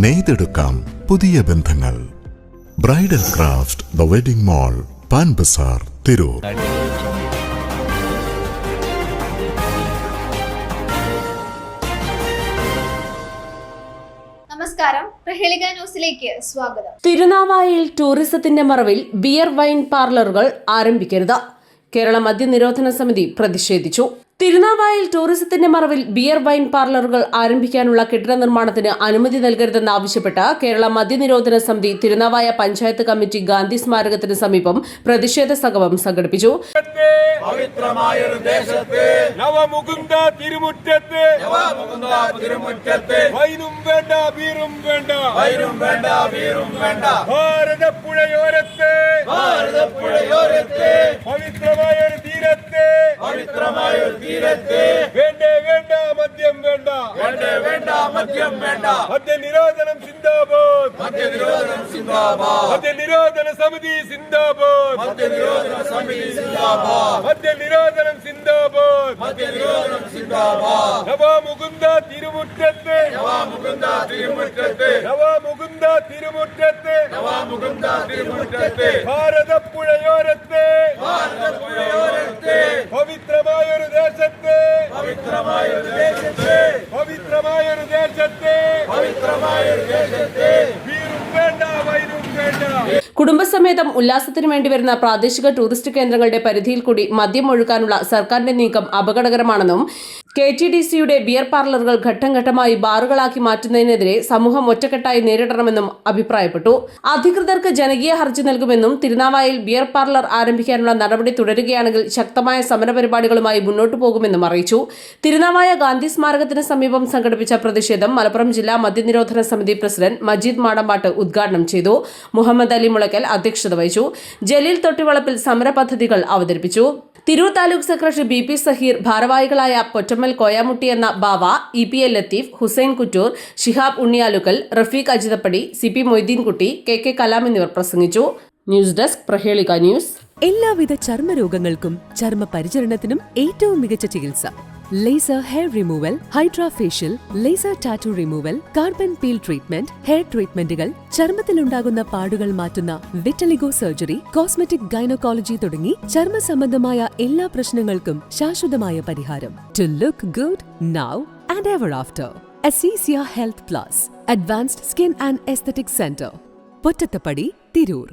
നെയ്തെടുക്കാം പുതിയ ബന്ധങ്ങൾ. Bridal craft the wedding mall pan Bazar Tirur. നമസ്കാരം. പ്രഹേളിക ന്യൂസിലേക്ക് സ്വാഗതം. തിരുനാവായയിൽ ടൂറിസത്തിന്റെ മറവിൽ ബിയർ വൈൻ പാർലറുകൾ ആരംഭിക്കരുത്. കേരള മദ്യനിരോധന സമിതി പ്രതിഷേധിച്ചു. തിരുനാവായയിൽ ടൂറിസത്തിന്റെ മറവിൽ ബിയർ വൈൻ പാർലറുകൾ ആരംഭിക്കാനുള്ള കെട്ടിട നിർമ്മാണത്തിന് അനുമതി നൽകരുതെന്നാവശ്യപ്പെട്ട് കേരള മദ്യനിരോധന സമിതി തിരുനാവായ പഞ്ചായത്ത് കമ്മിറ്റി ഗാന്ധി സ്മാരകത്തിന് സമീപം പ്രതിഷേധ സംഗമം സംഘടിപ്പിച്ചു. പവിത്രമായൊരു ദേശത്ത് നവമുകുന്ദ തിരുമുറ്റത്ത് നവമുകുന്ദ തിരുമുറ്റത്ത് വൈനും വേണ്ട വീറും വേണ്ട വൈനും വേണ്ട വീറും വേണ്ട. ഭാരതപ്പുഴയോരത്ത് ഭാരതപ്പുഴയോരത്ത് പവിത്രമായൊരു തീരത്ത് പവിത്രമായൊരു തീരത്ത് വേണ്ട വേണ്ട മദ്യം വേണ്ട വേണ്ട വേണ്ട മദ്യം വേണ്ട മദ്യ നിരോധനം സിന്ദാബാദ് മദ്യ നിരോധനം സിന്ദാബാദ് മദ്യ നിരോധന സമിതി സിന്ദാബാദ് മദ്യ നിരോധന സമിതി സിന്ദാബാദ് മദ്യ നിരോധനം സിന്ദാബാദ് മദ്യ നിരോധനം സിന്ദാബാദ് നവമുകുന്ദ തിരുമുറ്റത്ത് നവമുകുന്ദ തിരുമുറ്റത്ത് നവമുകുന്ദ തിരുമുറ്റത്ത് നവമുകുന്ദ തിരുമുറ്റത്ത് ഭാരതപ്പുഴയോരത്ത് കുടുംബസമേതം ഉല്ലാസത്തിനു വേണ്ടി വരുന്ന പ്രാദേശിക ടൂറിസ്റ്റ് കേന്ദ്രങ്ങളുടെ പരിധിയിൽ കൂടി മദ്യം ഒഴുക്കാനുള്ള സർക്കാരിന്റെ നീക്കം അപകടകരമാണെന്നും K T D C beer പാർലറുകൾ ഘട്ടം ഘട്ടമായി ബാറുകളാക്കി മാറ്റുന്നതിനെതിരെ സമൂഹം ഒറ്റക്കെട്ടായി നേരിടണമെന്നും അഭിപ്രായപ്പെട്ടു. അധികൃതർക്ക് ജനകീയ ഹർജി നൽകുമെന്നും തിരുനാവായിൽ ബിയർ പാർലർ ആരംഭിക്കാനുള്ള നടപടി തുടരുകയാണെങ്കിൽ ശക്തമായ സമരപരിപാടികളുമായി മുന്നോട്ടു പോകുമെന്നും അറിയിച്ചു. തിരുനാവായ ഗാന്ധി സ്മാരകത്തിന് സമീപം സംഘടിപ്പിച്ച പ്രതിഷേധം മലപ്പുറം ജില്ലാ മദ്യനിരോധന സമിതി പ്രസിഡന്റ് മജീദ് മാടമ്പാട്ട് ഉദ്ഘാടനം ചെയ്തു. മുഹമ്മദ് അലി മുളയ്ക്കൽ അധ്യക്ഷത വഹിച്ചു. ജലീൽ തൊട്ടിവളപ്പിൽ സമര പദ്ധതികൾ അവതരിപ്പിച്ചു. Tirur taluk secretary B P Saheer ഭാരവാഹികളായ പൊറ്റമ്മൽ കോയാമുട്ടി എന്ന Bava E P L Latheef Hussain Kuttur Shihab Unniyalukkal Rafeeq Ajithappadi C P Moideenkutty K K Kalam എന്നിവർ പ്രസംഗിച്ചു. News desk Prahelika news. എല്ലാവിധ ചർമ്മരോഗങ്ങൾക്കും ചർമ്മ പരിചരണത്തിനും ഏറ്റവും മികച്ച ചികിത്സ. Laser hair removal hydra facial laser tattoo removal carbon peel treatment hair ട്രീറ്റ്മെന്റുകൾ ചർമ്മത്തിലുണ്ടാകുന്ന പാടുകൾ മാറ്റുന്ന വിറ്റലിഗോ സർജറി കോസ്മെറ്റിക് ഗൈനക്കോളജി തുടങ്ങി ചർമ്മ സംബന്ധമായ എല്ലാ പ്രശ്നങ്ങൾക്കും ശാശ്വതമായ പരിഹാരം. To look good now and ever after Azeezia health plus advanced skin and aesthetic centre Pottathappadi Tirur.